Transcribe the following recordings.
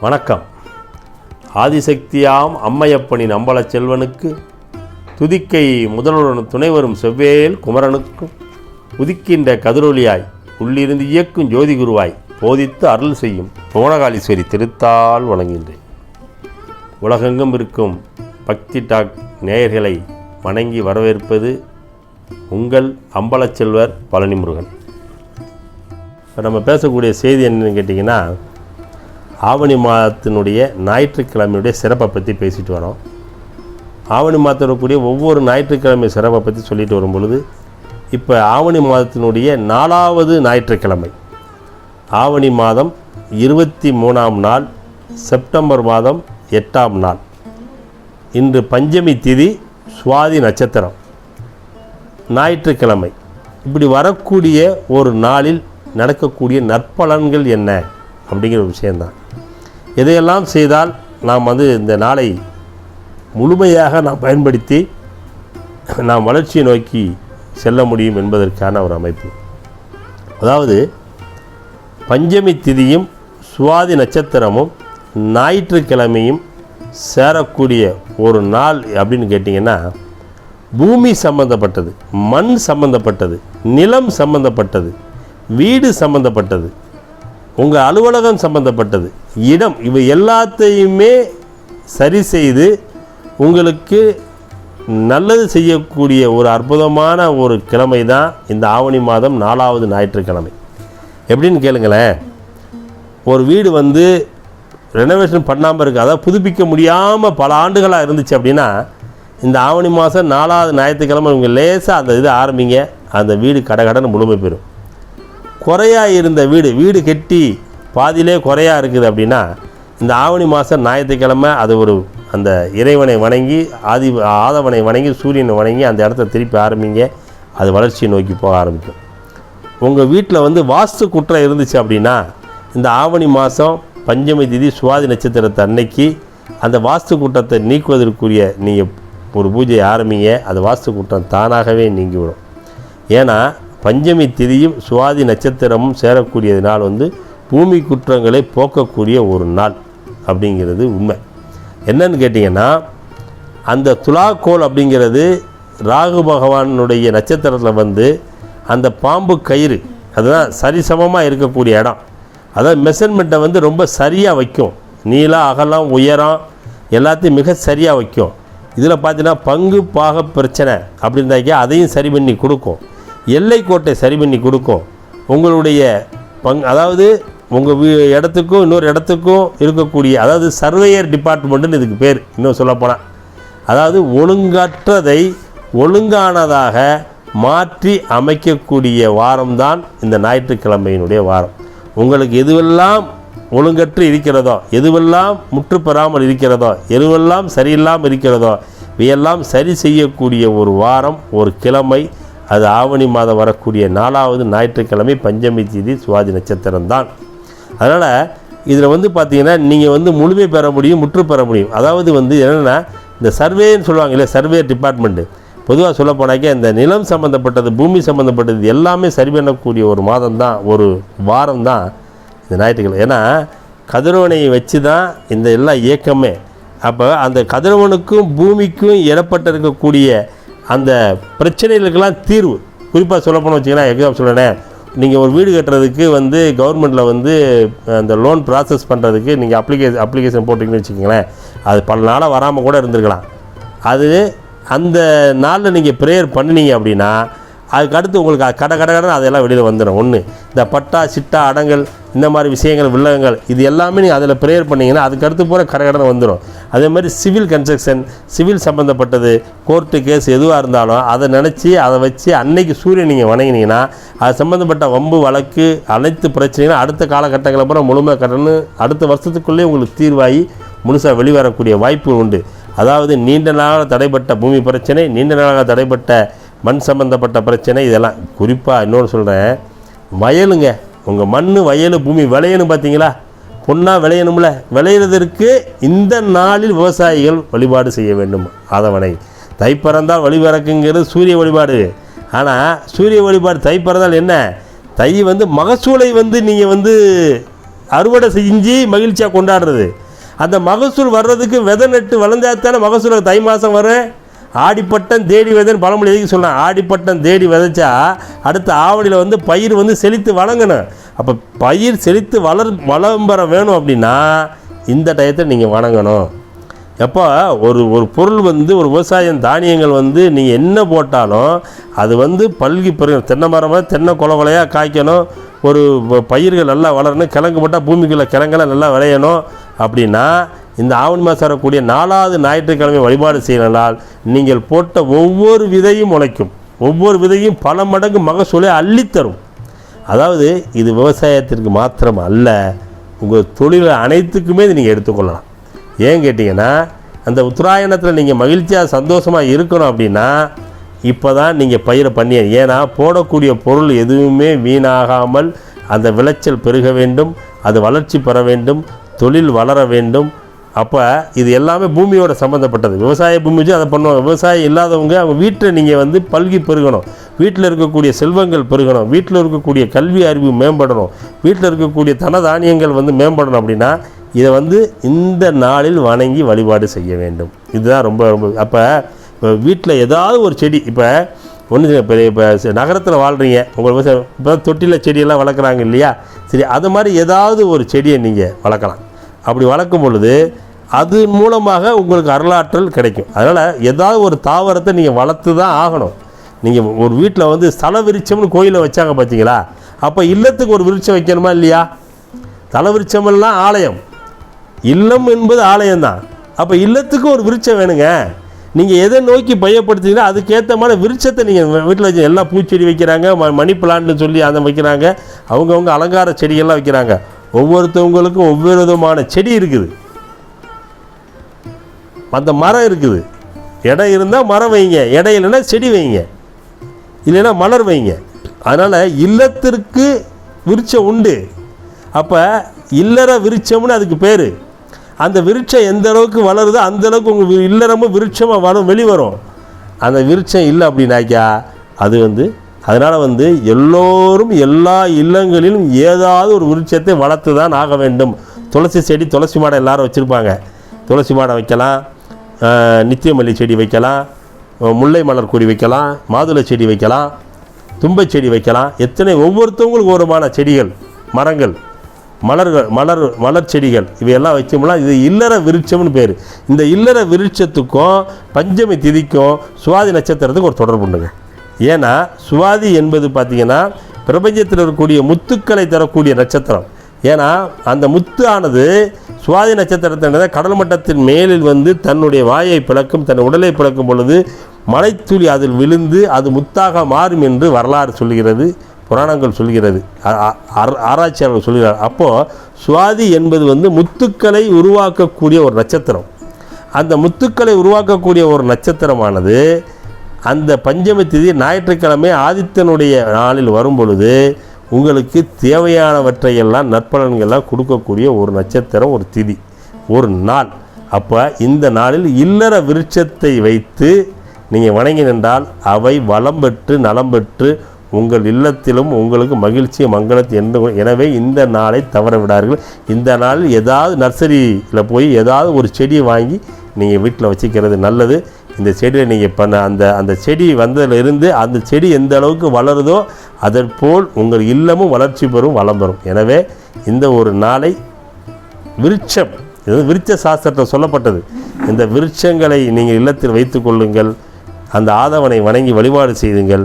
வணக்கம். ஆதிசக்தியாம் அம்மையப்பனின் அம்பலச் செல்வனுக்கு துதிக்கை முதல்வருடன் துணைவரும் செவ்வேல் குமரனுக்கும் உதிக்கின்ற கதிரொலியாய் உள்ளிருந்து இயக்கும் ஜோதி குருவாய் போதித்து அருள் செய்யும் புவனகாலீஸ்வரி திருத்தால் வணங்குகின்றேன். உலகெங்கும் இருக்கும் பக்தி டாக் நேயர்களை வணங்கி வரவேற்பது உங்கள் அம்பலச்செல்வர் பழனிமுருகன். பழனி முருகன் இப்போ நம்ம பேசக்கூடிய செய்தி என்னன்னு கேட்டிங்கன்னா ஆவணி மாதத்தினுடைய ஞாயிற்றுக்கிழமையுடைய சிறப்பை பற்றி பேசிட்டு வரோம். ஆவணி மாதத்தில் இருக்கக்கூடிய ஒவ்வொரு ஞாயிற்றுக்கிழமை சிறப்பை பற்றி சொல்லிட்டு வரும் பொழுது இப்போ ஆவணி மாதத்தினுடைய நாலாவது ஞாயிற்றுக்கிழமை. ஆவணி மாதம் இருபத்தி மூணாம் நாள் செப்டம்பர் மாதம் எட்டாம் நாள். இன்று பஞ்சமி திதி சுவாதி நட்சத்திரம். ஞாயிற்றுக்கிழமை. இப்படி வரக்கூடிய ஒரு நாளில் நடக்கக்கூடிய நற்பலன்கள் என்ன? அப்படிங்கிற ஒரு விஷயந்தான் எதையெல்லாம் செய்தால் நாம் வந்து இந்த நாளை முழுமையாக நாம் பயன்படுத்தி நாம் வளர்ச்சியை நோக்கி செல்ல முடியும் என்பதற்கான ஒரு அமைப்பு. அதாவது பஞ்சமி திதியும் சுவாதி நட்சத்திரமும் ஞாயிற்றுக்கிழமையும் சேரக்கூடிய ஒரு நாள் அப்படின்னு கேட்டிங்கன்னா பூமி சம்பந்தப்பட்டது மண் சம்பந்தப்பட்டது நிலம் சம்பந்தப்பட்டது வீடு சம்பந்தப்பட்டது உங்கள் அலுவலகம் சம்பந்தப்பட்டது இடம் இவை எல்லாத்தையுமே சரி செய்து உங்களுக்கு நல்லது செய்யக்கூடிய ஒரு அற்புதமான ஒரு கிழமை தான் இந்த ஆவணி மாதம் நாலாவது ஞாயிற்றுக்கிழமை. எப்படின்னு கேளுங்களேன். ஒரு வீடு வந்து ரெனோவேஷன் பண்ணாமல் இருக்குது அதாவது புதுப்பிக்க முடியாமல் பல ஆண்டுகளாக இருந்துச்சு அப்படின்னா இந்த ஆவணி மாதம் நாலாவது ஞாயிற்றுக்கிழமை இவங்க லேசாக அந்த இது ஆரம்பிங்க. அந்த வீடு கடகடன்னு முழுமை பெறும். குறையாக இருந்த வீடு வீடு கெட்டி பாதியிலே குறையாக இருக்குது அப்படின்னா இந்த ஆவணி மாதம் ஞாயிற்றுக்கிழமை அது ஒரு அந்த இறைவனை வணங்கி ஆதி ஆதவனை வணங்கி சூரியனை வணங்கி அந்த இடத்த திருப்பி ஆரம்பிங்க. அது வளர்ச்சியை நோக்கி போக ஆரம்பிக்கும். உங்கள் வீட்டில் வந்து வாஸ்து குற்றம் இருந்துச்சு அப்படின்னா இந்த ஆவணி மாதம் பஞ்சமி திதி சுவாதி நட்சத்திரத்தை அன்னைக்கு அந்த வாஸ்து குற்றத்தை நீக்குவதற்குரிய நீங்கள் ஒரு பூஜையை ஆரம்பிங்க அந்த வாஸ்து குற்றம் தானாகவே நீங்கிவிடும். ஏன்னா பஞ்சமி திதியும் சுவாதி நட்சத்திரமும் சேரக்கூடியதுனால் வந்து பூமி குற்றங்களை போக்கக்கூடிய ஒரு நாள் அப்படிங்கிறது உண்மை. என்னன்னு கேட்டிங்கன்னா அந்த துலாக்கோல் அப்படிங்கிறது ராகு பகவானுடைய நட்சத்திரத்தில் வந்து அந்த பாம்பு கயிறு அதுதான் சரிசமமாக இருக்கக்கூடிய இடம். அதாவது மெஷர்மெண்ட்டை வந்து ரொம்ப சரியாக வைக்கும். நீளம் அகலம் உயரம் எல்லாத்தையும் மிக சரியாக வைக்கும். இதில் பார்த்தீங்கன்னா பங்கு பாக பிரச்சனை அப்படின்னாக்கி அதையும் சரி பண்ணி கொடுக்கும். எல்லை கோட்டை சரி பண்ணி கொடுக்கும். உங்களுடைய பங் அதாவது உங்கள் வீ இடத்துக்கும் இன்னொரு இடத்துக்கும் இருக்கக்கூடிய அதாவது சர்வேயர் டிபார்ட்மெண்ட்டுன்னு இதுக்கு பேர் இன்னும் சொல்லப்போனால் அதாவது ஒழுங்கற்றதை ஒழுங்கானதாக மாற்றி அமைக்கக்கூடிய வாரம்தான் இந்த ஞாயிற்றுக்கிழமையினுடைய வாரம். உங்களுக்கு எதுவெல்லாம் ஒழுங்கற்று இருக்கிறதோ எதுவெல்லாம் முற்று பெறாமல் இருக்கிறதோ எதுவெல்லாம் சரியில்லாமல் இருக்கிறதோ இவையெல்லாம் சரி செய்யக்கூடிய ஒரு வாரம் ஒரு கிழமை அது ஆவணி மாதம் வரக்கூடிய நாலாவது ஞாயிற்றுக்கிழமை பஞ்சமி தேதி சுவாதி நட்சத்திரம் தான். அதனால் இதில் வந்து பார்த்தீங்கன்னா நீங்கள் வந்து முழுமை பெற முடியும் முற்று பெற முடியும். அதாவது வந்து என்னென்னா இந்த சர்வேன்னு சொல்லுவாங்க இல்லையா சர்வே டிபார்ட்மெண்ட்டு. பொதுவாக சொல்லப்போனாக்கே இந்த நிலம் சம்மந்தப்பட்டது பூமி சம்மந்தப்பட்டது எல்லாமே சரி பண்ணக்கூடிய ஒரு மாதம் தான் ஒரு வாரம் தான் இந்த ஞாயிற்றுக்கிழமை. ஏன்னா கதிரவனையை வச்சு தான் இந்த எல்லா இயக்கமே. அப்போ அந்த கதிரவனுக்கும் பூமிக்கும் இடப்பட்டு இருக்கக்கூடிய அந்த பிரச்சனைகளுக்கெல்லாம் தீர்வு. குறிப்பாக சொல்லப்போனோம் வச்சிங்கன்னா எக்ஸாம் சொல்லுறேன் நீங்கள் ஒரு வீடு கட்டுறதுக்கு வந்து கவர்மெண்ட்டில் வந்து அந்த லோன் ப்ராசஸ் பண்ணுறதுக்கு நீங்கள் அப்ளிகேஷன் அப்ளிகேஷன் போட்டிங்கன்னு வச்சுக்கோங்களேன். அது பல நாளாக வராமல் கூட இருந்திருக்கலாம். அது அந்த நாளில் நீங்கள் ப்ரேயர் பண்ணினீங்க அப்படின்னா அதுக்கு அடுத்து உங்களுக்கு கடை கட கட அதெல்லாம் வெளியில் வந்துடும் ஒன்று இந்த பட்டா சிட்டா அடங்கல் இந்த மாதிரி விஷயங்கள் வில்லகங்கள் இது எல்லாமே நீங்கள் அதில் ப்ரேயர் பண்ணிங்கன்னா அதுக்கு அடுத்து போகிற கட கடனை வந்துடும் அதே மாதிரி சிவில் கன்ஸ்ட்ரக்ஷன் சிவில் சம்மந்தப்பட்டது கோர்ட்டு கேஸ் எதுவாக இருந்தாலும் அதை நினச்சி அதை வச்சு அன்னைக்கு சூரியன் நீங்கள் வணங்கினீங்கன்னா அது சம்மந்தப்பட்ட வம்பு வழக்கு அனைத்து பிரச்சனைகளும் அடுத்த காலகட்டங்களை அப்புறம் முழுமை கடன்னு அடுத்த வருஷத்துக்குள்ளேயே உங்களுக்கு தீர்வாகி முழுசாக வெளிவரக்கூடிய வாய்ப்பு உண்டு. அதாவது நீண்ட நாளாக தடைப்பட்ட பூமி பிரச்சனை நீண்ட நாளாக தடைப்பட்ட மண் சம்மந்தப்பட்ட பிரச்சனை இதெல்லாம் குறிப்பாக இன்னொன்று சொல்கிறேன் வயலுங்க. உங்கள் மண் வயல் பூமி விளையணும் பார்த்தீங்களா பொண்ணாக விளையணும்ல. விளையிறதற்கு இந்த நாளில் விவசாயிகள் வழிபாடு செய்ய வேண்டும் ஆதவனை. தை பிறந்தால் சூரிய வழிபாடு. ஆனால் சூரிய வழிபாடு தை பிறந்தால் என்ன? தை வந்து மகசூலை வந்து நீங்கள் வந்து அறுவடை செஞ்சு மகிழ்ச்சியாக கொண்டாடுறது. அந்த மகசூல் வர்றதுக்கு விதை நட்டு வளர்ந்தாத்தானே மகசூல் தை மாதம் வரும் ஆடிப்பட்டம் தேடி விதைன்னு பழமொழி எதுக்கு சொல்லலாம் ஆடிப்பட்டம் தேடி விதைச்சா அடுத்த ஆவணியில் வந்து பயிர் வந்து செழித்து வழங்கணும் அப்போ பயிர் செழித்து வளர் வளம்பரம் வேணும் அப்படின்னா இந்த டயத்தை நீங்கள் வணங்கணும். எப்போ? ஒரு ஒரு பொருள் வந்து ஒரு விவசாயம் தானியங்கள் வந்து நீங்கள் என்ன போட்டாலும் அது வந்து பல்கி பெருகும். தென்னை மரமாக தென்னை கொலை கொலையாக காய்க்கணும். ஒரு பயிர்கள் நல்லா வளரணும். கிழங்கு போட்டால் பூமிக்குள்ளே கிழங்கெல்லாம் நல்லா விளையணும். அப்படின்னா இந்த ஆவணி மாதம் வரக்கூடிய நாலாவது ஞாயிற்றுக்கிழமை வழிபாடு செய்யலால் நீங்கள் போட்ட ஒவ்வொரு விதையும் முளைக்கும். ஒவ்வொரு விதையும் பல மடங்கு மகசூலை அள்ளித்தரும். அதாவது இது விவசாயத்திற்கு மாத்திரம் அல்ல உங்கள் தொழில் அனைத்துக்குமே இதை நீங்கள் எடுத்துக்கொள்ளலாம். ஏன் கேட்டிங்கன்னா அந்த உத்தராயணத்தில் நீங்கள் மகிழ்ச்சியாக சந்தோஷமாக இருக்கணும் அப்படின்னா இப்போ தான் நீங்கள் பயிரை பண்ணி ஏன்னா போடக்கூடிய பொருள் எதுவுமே வீணாகாமல் அந்த விளைச்சல் பெருக வேண்டும் அது வளர்ச்சி பெற வேண்டும் தொழில் வளர வேண்டும். அப்போ இது எல்லாமே பூமியோட சம்மந்தப்பட்டது விவசாய பூமி வச்சு அதை பண்ணுவாங்க. விவசாயம் இல்லாதவங்க அவங்க வீட்டில் நீங்கள் வந்து பல்கி பெருகணும். வீட்டில் இருக்கக்கூடிய செல்வங்கள் பெருகணும். வீட்டில் இருக்கக்கூடிய கல்வி அறிவு மேம்படணும். வீட்டில் இருக்கக்கூடிய தன தானியங்கள் வந்து மேம்படணும் அப்படின்னா இதை வந்து இந்த நாளில் வணங்கி வழிபாடு செய்ய வேண்டும். இதுதான் ரொம்ப ரொம்ப அப்போ இப்போ வீட்டில் ஏதாவது ஒரு செடி இப்போ ஒன்று இப்போ இப்போ நகரத்தில் வாழ்கிறீங்க உங்கள் விவசாயம் இப்போ தொட்டியில் செடியெல்லாம் வளர்க்குறாங்க இல்லையா? சரி அது மாதிரி ஏதாவது ஒரு செடியை நீங்கள் வளர்க்கலாம். அப்படி வளர்க்கும் பொழுது அது மூலமாக உங்களுக்கு அருளாற்றல் கிடைக்கும். அதனால் ஏதாவது ஒரு தாவரத்தை நீங்கள் வளர்த்து தான் ஆகணும். நீங்கள் ஒரு வீட்டில் வந்து ஸ்தல விருட்சம்னு கோயிலில் வச்சாங்க பார்த்தீங்களா அப்போ இல்லத்துக்கு ஒரு விருட்சம் வைக்கணுமா இல்லையா? தல விருட்சமெல்லாம் ஆலயம். இல்லம் என்பது ஆலயம் தான் அப்போ இல்லத்துக்கு ஒரு விருட்சம் வேணுங்க. நீங்கள் எதை நோக்கி பயப்படுத்தீங்களோ அதுக்கேற்ற மாதிரி விருட்சத்தை நீங்கள் வீட்டில் வச்சு எல்லாம் பூச்செடி வைக்கிறாங்க ம மணி பிளான்ட்னு சொல்லி அதை வைக்கிறாங்க. அவங்கவுங்க அலங்கார செடிகள்லாம் வைக்கிறாங்க. ஒவ்வொருத்தவங்களுக்கும் ஒவ்வொரு விதமான செடி இருக்குது. அந்த மரம் இருக்குது. இடம் இருந்தால் மரம் வைங்க. இடம் இல்லைன்னா செடி வைங்க. இல்லைன்னா மலர் வைங்க. அதனால் இல்லத்திற்கு விருட்சம் உண்டு. அப்போ இல்லற விருட்சம்னு அதுக்கு பேர். அந்த விருட்சம் எந்த அளவுக்கு வளருதோ அந்த அளவுக்கு உங்கள் இல்லறமும் விருட்சமாக வரும் வெளிவரும். அந்த விருட்சம் இல்லை அப்படின்னாக்கா அது வந்து அதனால் வந்து எல்லோரும் எல்லா இல்லங்களிலும் ஏதாவது ஒரு விருட்சத்தை வளர்த்து தான் ஆக வேண்டும். துளசி செடி துளசி மாடை எல்லாரும் வச்சுருப்பாங்க. துளசி மாடை வைக்கலாம் நித்தியமல்லி செடி வைக்கலாம் முல்லை மலர் கொடி வைக்கலாம் மாதுளை செடி வைக்கலாம் தும்பை செடி வைக்கலாம். எத்தனை ஒவ்வொருத்தவங்களுக்கு ஒருமான செடிகள் மரங்கள் மலர்கள் மலர் மலர் செடிகள் இவையெல்லாம் வச்சோம்னா இது இல்லற விருட்சம்னு பேர். இந்த இல்லற விருட்சத்துக்கும் பஞ்சமி திதிக்கும் சுவாதி நட்சத்திரத்துக்கும் ஒரு தொடர்பு உண்டுங்க. ஏன்னா சுவாதி என்பது பார்த்திங்கன்னா பிரபஞ்சத்தில் இருக்கக்கூடிய முத்துக்களை தரக்கூடிய நட்சத்திரம். ஏன்னா அந்த முத்து ஆனது சுவாதி நட்சத்திரத்தினதை கடல் மட்டத்தின் மேலில் வந்து தன்னுடைய வாயை பிளக்கும் தன் உடலை பிளக்கும் பொழுது மலைத்துளி அதில் விழுந்து அது முத்தாக மாறும் என்று வரலாறு சொல்கிறது புராணங்கள் சொல்கிறது ஆராய்ச்சியாளர்கள் சொல்கிறார். அப்போது சுவாதி என்பது வந்து முத்துக்களை உருவாக்கக்கூடிய ஒரு நட்சத்திரம். அந்த முத்துக்களை உருவாக்கக்கூடிய ஒரு நட்சத்திரமானது அந்த பஞ்சமி திதி ஞாயிற்றுக்கிழமை ஆதித்தனுடைய நாளில் வரும் பொழுது உங்களுக்கு தேவையானவற்றையெல்லாம் நற்பலன்கள்லாம் கொடுக்கக்கூடிய ஒரு நட்சத்திரம் ஒரு திதி ஒரு நாள். அப்போ இந்த நாளில் இல்லற விருட்சத்தை வைத்து நீங்கள் வணங்கி நின்றால் அவை வளம் பெற்று நலம் பெற்று உங்கள் இல்லத்திலும் உங்களுக்கு மகிழ்ச்சி மங்களத்தை என்று எனவே இந்த நாளை தவற விடார்கள். இந்த நாளில் ஏதாவது நர்சரியில் போய் ஏதாவது ஒரு செடியை வாங்கி நீங்கள் வீட்டில் வச்சுக்கிறது நல்லது. இந்த செடியில் நீங்கள் பண்ண அந்த அந்த செடி வந்ததிலிருந்து அந்த செடி எந்த அளவுக்கு வளருதோ அதற்போல் உங்கள் இல்லமும் வளர்ச்சி பெறும் வளம் பெறும். எனவே இந்த ஒரு நாளை விருட்சம் இது விருட்ச சாஸ்திரத்தில் சொல்லப்பட்டது. இந்த விருட்சங்களை நீங்கள் இல்லத்தில் வைத்து கொள்ளுங்கள் அந்த ஆதவனை வணங்கி வழிபாடு செய்துங்கள்.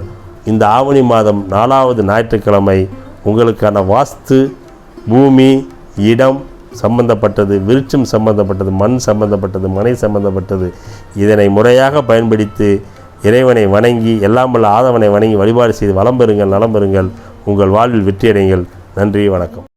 இந்த ஆவணி மாதம் நாலாவது ஞாயிற்றுக்கிழமை உங்களுக்கான வாஸ்து பூமி இடம் சம்பந்தப்பட்டது விருட்சம் சம்பந்தப்பட்டது மண் சம்பந்தப்பட்டது மனை சம்பந்தப்பட்டது இதனை முறையாக பயன்படுத்தி இறைவனை வணங்கி எல்லாம் வல்ல ஆதவனை வணங்கி வழிபாடு செய்து வளம் பெறுங்கள் நலம் பெறுங்கள். உங்கள் வாழ்வில் வெற்றியடைங்கள். நன்றி வணக்கம்.